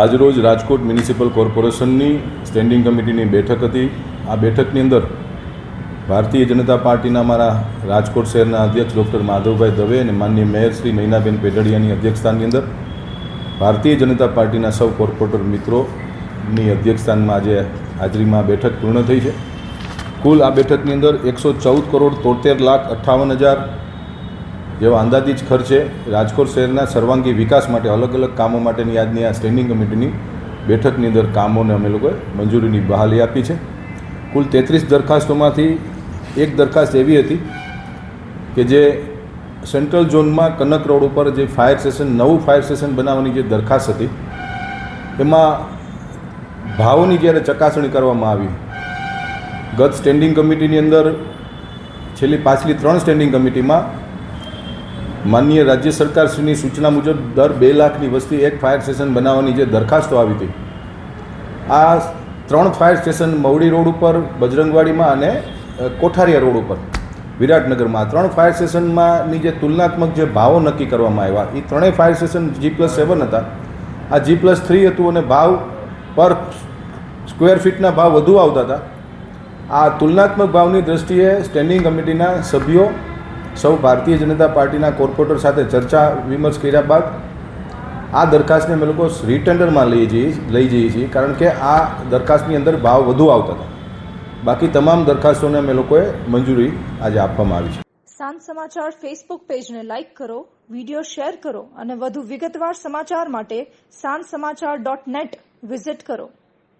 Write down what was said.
આજરોજ રાજકોટ મ્યુનિસિપલ કોર્પોરેશનની સ્ટેન્ડિંગ કમિટીની બેઠક હતી. આ બેઠકની અંદર ભારતીય જનતા પાર્ટીના મારા રાજકોટ શહેરના અધ્યક્ષ ડૉક્ટર માધવભાઈ દવે અને માનનીય મેયર શ્રી નૈનાબેન પેઢડિયાની અધ્યક્ષસ્થાનની અંદર ભારતીય જનતા પાર્ટીના સૌ કોર્પોરેટર મિત્રોની અધ્યક્ષસ્થાનમાં આજે હાજરીમાં બેઠક પૂર્ણ થઈ છે. કુલ આ બેઠકની અંદર એકસો ચૌદ કરોડ તોતેર લાખ અઠ્ઠાવન હજાર જેવા અંદાજિત ખર્ચે રાજકોટ શહેરના સર્વાંગી વિકાસ માટે અલગ અલગ કામો માટેની આજની આ સ્ટેન્ડિંગ કમિટીની બેઠકની અંદર કામોને અમે લોકોએ મંજૂરીની બહાલી આપી છે. કુલ તેત્રીસ દરખાસ્તોમાંથી એક દરખાસ્ત એવી હતી કે જે સેન્ટ્રલ ઝોનમાં કનક રોડ ઉપર જે ફાયર સ્ટેશન નવું ફાયર સ્ટેશન બનાવવાની જે દરખાસ્ત હતી, એમાં ભાવોની જ્યારે ચકાસણી કરવામાં આવી, ગત સ્ટેન્ડિંગ કમિટીની અંદર છેલ્લી પાછલી ત્રણ સ્ટેન્ડિંગ કમિટીમાં માનનીય રાજ્ય સરકારશ્રીની સૂચના મુજબ દર બે લાખની વસ્તી એક ફાયર સ્ટેશન બનાવવાની જે દરખાસ્તો આવી હતી. આ ત્રણ ફાયર સ્ટેશન મવડી રોડ ઉપર, બજરંગવાડીમાં અને કોઠારિયા રોડ ઉપર, વિરાટનગરમાં. ત્રણ ફાયર સ્ટેશનમાંની જે તુલનાત્મક જે ભાવો નક્કી કરવામાં આવ્યા એ ત્રણેય fire station G plus seven હતા. આ જી પ્લસ થ્રી હતું અને ભાવ પર સ્ક્વેર ફીટના ભાવ વધુ આવતા હતા. આ તુલનાત્મક ભાવની દ્રષ્ટિએ સ્ટેન્ડિંગ કમિટીના સભ્યો સૌ ભારતીય જનતા પાર્ટીના કોર્પોરેટર સાથે ચર્ચા વિમર્શ કર્યા બાદ આ દરખાસ્તને અમે લોકો રીટેન્ડરમાં લઈ જઈએ લઈ જઈએ છીએ, કારણ કે આ દરખાસ્તની અંદર ભાવ વધુ આવતા હતા. બાકી તમામ દરખાસ્તોને અમે લોકોએ મંજૂરી આજે આપવામાં આવી છે. સાંજ સમાચાર ફેસબુક પેજને લાઇક કરો વીડિયો શેર કરો અને વધુ વિગતવાર સમાચાર માટે સાંજ સમાચાર ડોટ નેટ વિઝિટ કરો.